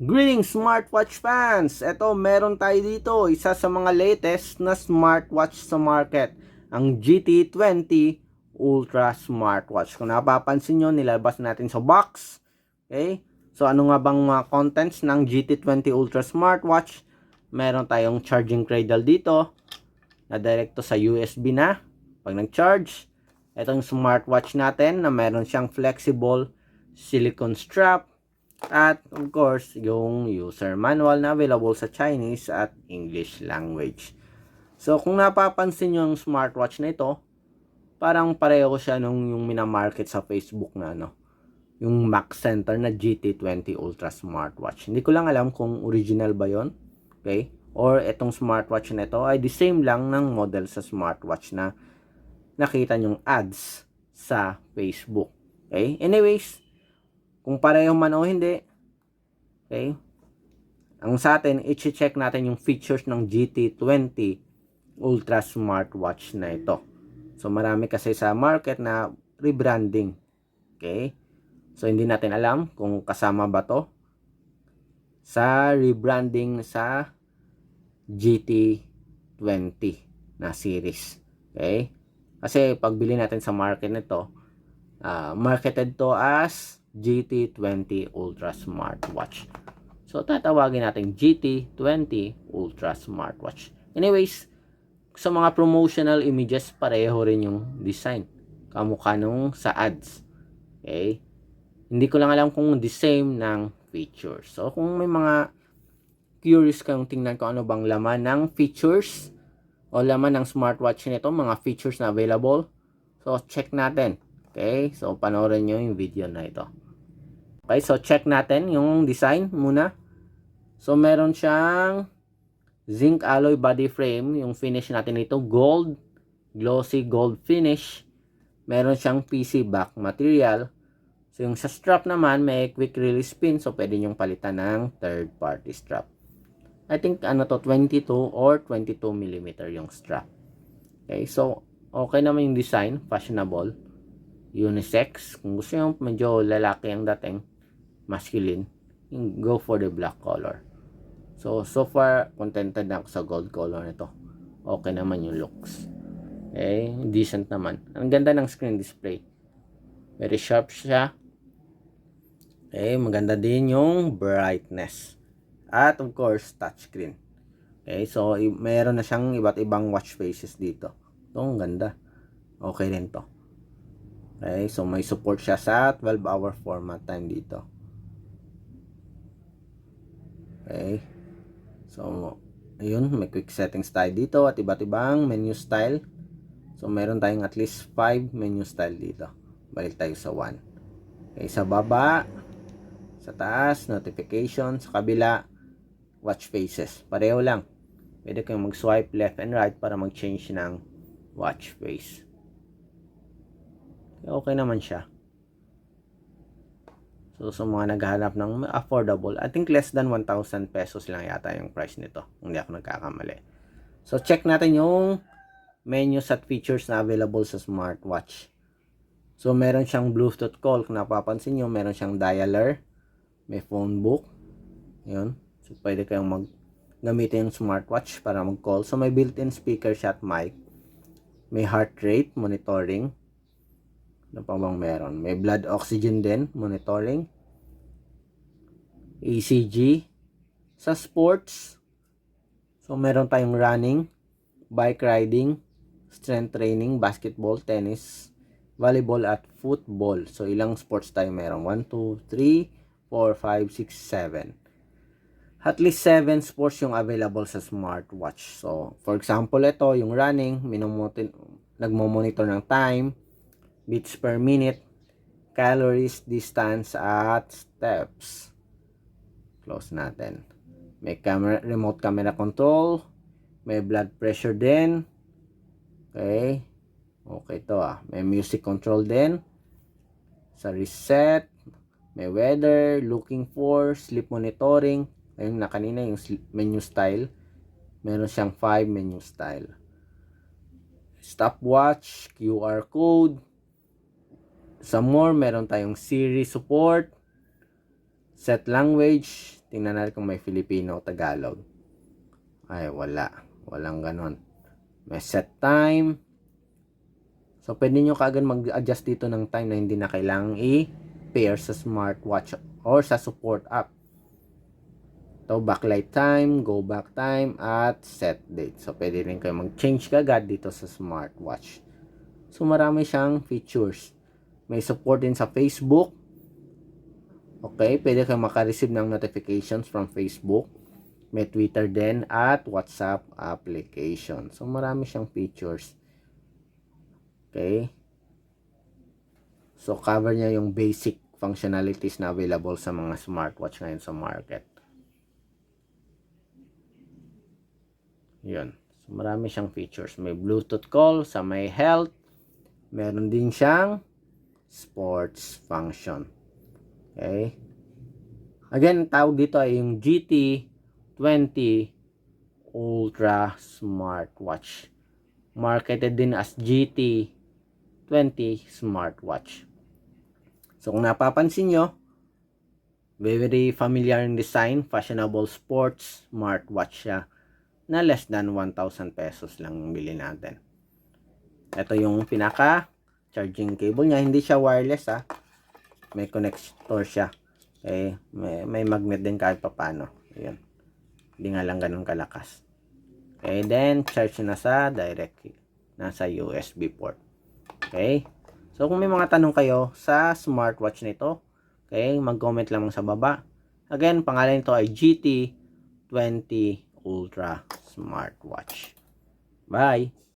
Greetings smartwatch fans! Ito, meron tayo dito, isa sa mga latest na smartwatch sa market, ang GT20 Ultra Smartwatch. Kung napapansin nyo, nilabas natin sa box. Okay? So, ano nga bang mga contents ng GT20 Ultra Smartwatch? Meron tayong charging cradle dito, na direkto sa USB na, pag nag-charge. Ito yung smartwatch natin na meron siyang flexible silicone strap at of course, yung user manual na available sa Chinese at English language. So, kung napapansin nyo yung smartwatch na ito, parang pareho siya nung yung minamarket sa Facebook na ano, yung Mac Center na GT20 Ultra Smartwatch. Hindi ko lang alam kung original ba yon Okay? Or itong smartwatch na ito ay the same lang ng model sa smartwatch na nakita nyong ads sa Facebook. Okay? Anyways, kung pareho man o hindi, okay, ang sa atin, i-check natin yung features ng GT20 Ultra Smartwatch na ito. So, marami kasi sa market na rebranding. Okay? So, hindi natin alam kung kasama ba to sa rebranding sa GT20 na series. Okay? Kasi, pagbili natin sa market nito, uh, marketed to as GT20 Ultra Smartwatch. So, tatawagin natin GT20 Ultra Smartwatch. Anyways, sa mga promotional images, pareho rin yung design. Kamukha nung sa ads. Okay? Hindi ko lang alam kung the same ng features. So, kung may mga curious kayong tingnan ko ano bang laman ng features o laman ng smartwatch nito, mga features na available. So, check natin. Okay? So, panoorin nyo yung video na ito. Okay, so check natin yung design muna. So, meron siyang zinc alloy body frame. Yung finish natin ito, gold. Glossy gold finish. Meron siyang PC back material. So, yung sa strap naman, may quick release pin. So, pwede nyong palitan ng third party strap. I think, ano to, 22 or 22 mm yung strap. Okay, so, okay naman yung design. Fashionable. Unisex. Kung gusto nyo medyo lalaki ang dating, masculine, go for the black color. So, so far, contented na ako sa gold color nito. Okay naman yung looks. Okay, decent naman. Ang ganda ng screen display. Very sharp siya. Okay, maganda din yung brightness. At of course, touchscreen. Okay, so mayroon na siyang iba't ibang watch faces dito. Ito, ganda. Okay rin to. Okay, so may support siya sa 12 hour format time dito. Okay. So, ayun, may quick settings tayo dito at iba't ibang menu style. So, meron tayong at least 5 menu style dito. Balik tayo sa 1. Okay, sa baba, sa taas, notification, sa kabila, watch faces. Pareho lang. Pwede kayong mag-swipe left and right para mag-change ng watch face. Okay naman siya. So, sa mga naghahanap ng affordable, I think less than 1,000 pesos lang yata yung price nito. Hindi ako nagkakamali. So, check natin yung menus at features na available sa smartwatch. So, meron siyang Bluetooth call. Kung napapansin nyo, meron siyang dialer. May phone book. Yun. So, pwede kayong mag gamitin yung smartwatch para mag-call. So, may built-in speaker siya at mic. May heart rate monitoring. Ano pa bang meron? May blood oxygen din, monitoring. ECG. Sa sports, so meron tayong running, bike riding, strength training, basketball, tennis, volleyball, at football. So, ilang sports tayo meron? 1, 2, 3, 4, 5, 6, 7. At least 7 sports yung available sa smartwatch. So, for example, ito, yung running, nagmo-monitor ng time, beats per minute, calories, distance, at steps. Close natin. May camera, remote camera control. May blood pressure din. Okay. Okay to ah. May music control din. Sa reset. May weather, looking for, sleep monitoring. Ayun na kanina yung menu style. Meron siyang 5 menu style. Stopwatch, QR code, Sa more, meron tayong Siri support, set language, tingnan natin kung may Filipino o Tagalog. Ay, wala. Walang ganon. May set time. So, pwede nyo kaagad mag-adjust dito ng time na hindi na kailangang i-pair sa smartwatch or sa support app. Ito, backlight time, go back time, at set date. So, pwede rin kayo mag-change kagad dito sa smartwatch. So, marami siyang features. May support din sa Facebook. Okay, pwede kayo makareceive ng notifications from Facebook. May Twitter din at WhatsApp application. So, marami siyang features. Okay. So, cover niya yung basic functionalities na available sa mga smartwatch ngayon sa market. Yun. So, marami siyang features. May Bluetooth call sa may health. Meron din siyang sports function. Okay. Again, tawag dito ay yung GT20 Ultra Smartwatch. Marketed din as GT20 Smartwatch. So, kung napapansin nyo, very familiar in design, fashionable sports smartwatch siya na less than 1,000 pesos lang bili natin. Ito yung pinaka charging cable niya. Hindi siya wireless ha. May connector siya. Okay. May, may magnet din kahit papano. Ayan. Hindi nga lang ganun kalakas. Okay. Then, charge na sa direct. Nasa USB port. Okay. So, kung may mga tanong kayo sa smartwatch nito, okay, mag-comment lamang sa baba. Again, pangalan nito ay GT20 Ultra Smartwatch. Bye!